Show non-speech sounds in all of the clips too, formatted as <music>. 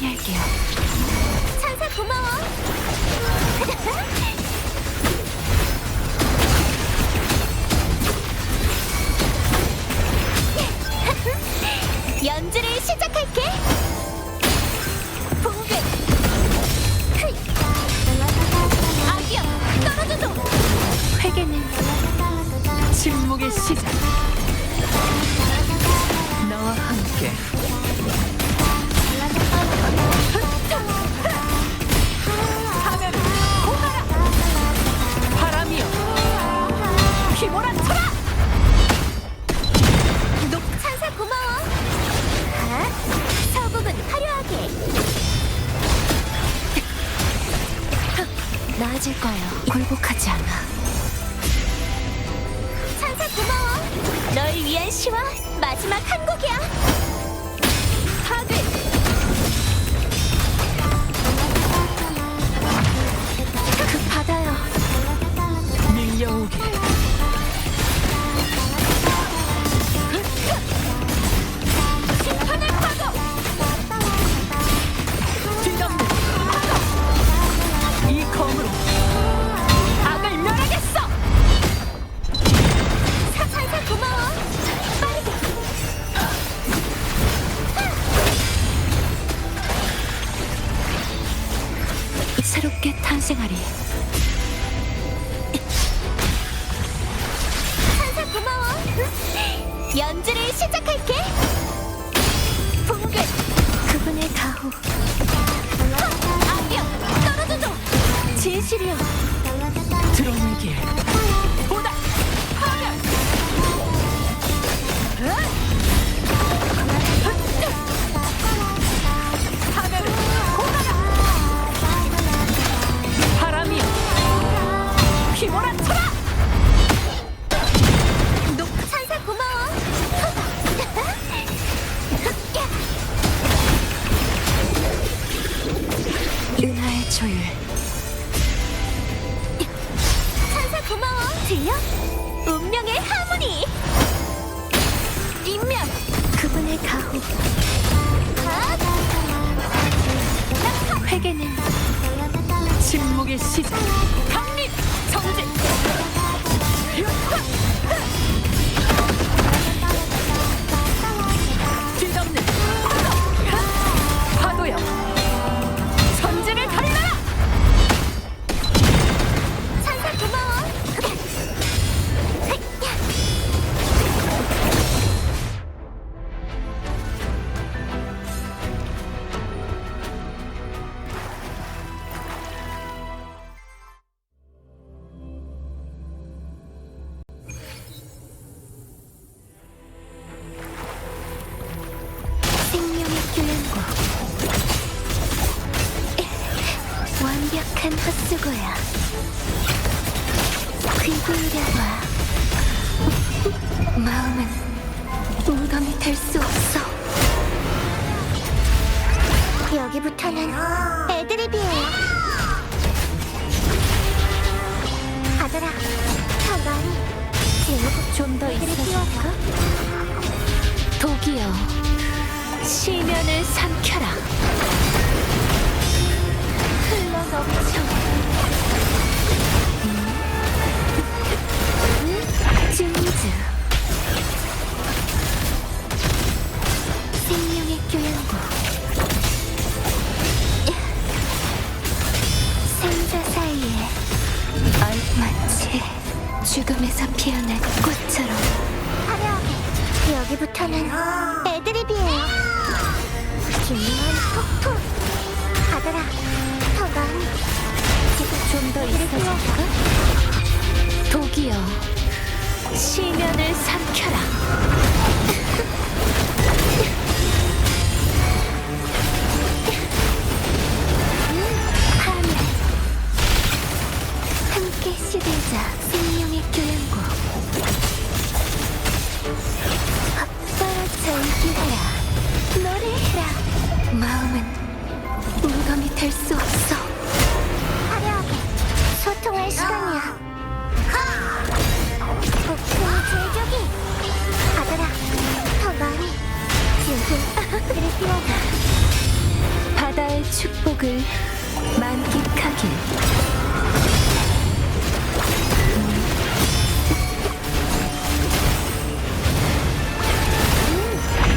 처리할게요. 천사 고마워. <laughs> 연주를 시작할게. 봉긋. 휘. 아기야, 떨어져줘. 회개는 침묵의 시작. 나와 함께 나아질 거예요. 굴복하지 않아. 천사 고마워. 널 위한 시와 마지막 한 곡이야. 새롭게 탄생하리. 천사 고마워. 연주를 시작할게. 조율. 천사 고마워. 들려? 운명의 하모니. 인면. 그분의 가호 아, 회개는 침묵의 시작. 강 완벽한 헛수고야. 귀부려봐. 마음은 무덤이 될 수 없어. 여기부터는 애드립이에요. 아들아, 더 많이 제목 좀더 애드립 있어줄까? 독이여 시면을 삼켜라 생명의 교양곡 생자 사이에 마치 죽음에서 피어난 꽃처럼 화려하게 여기부터는 애드립이에요. 중요한 폭풍. 많이 좀더 애드립 띄워줘. 있어줄까? 독이여 시면을 삼켜라 마음은 무덤이 될 수 없어 시간이야. 복수의 제조기. 받아라. 더 많이. 지금 그리피가 <laughs> 바다의 축복을 만끽하길. 음.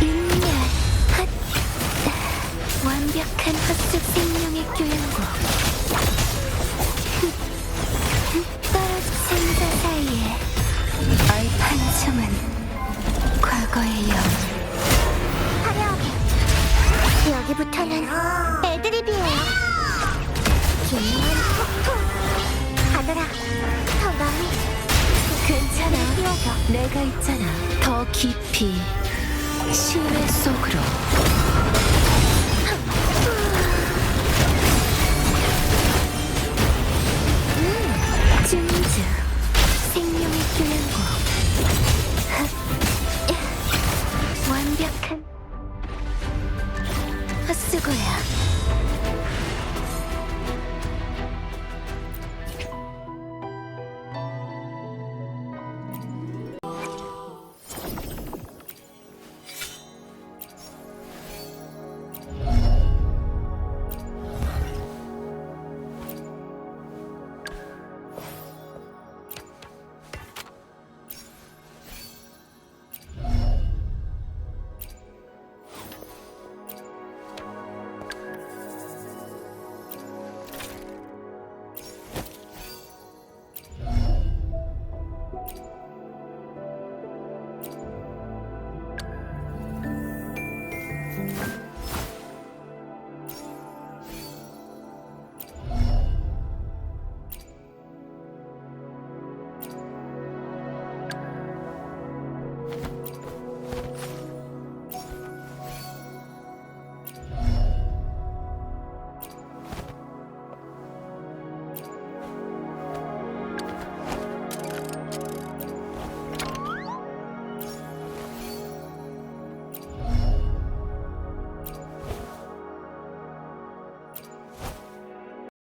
음. 한 헛수생명 깊이 신의 속으로.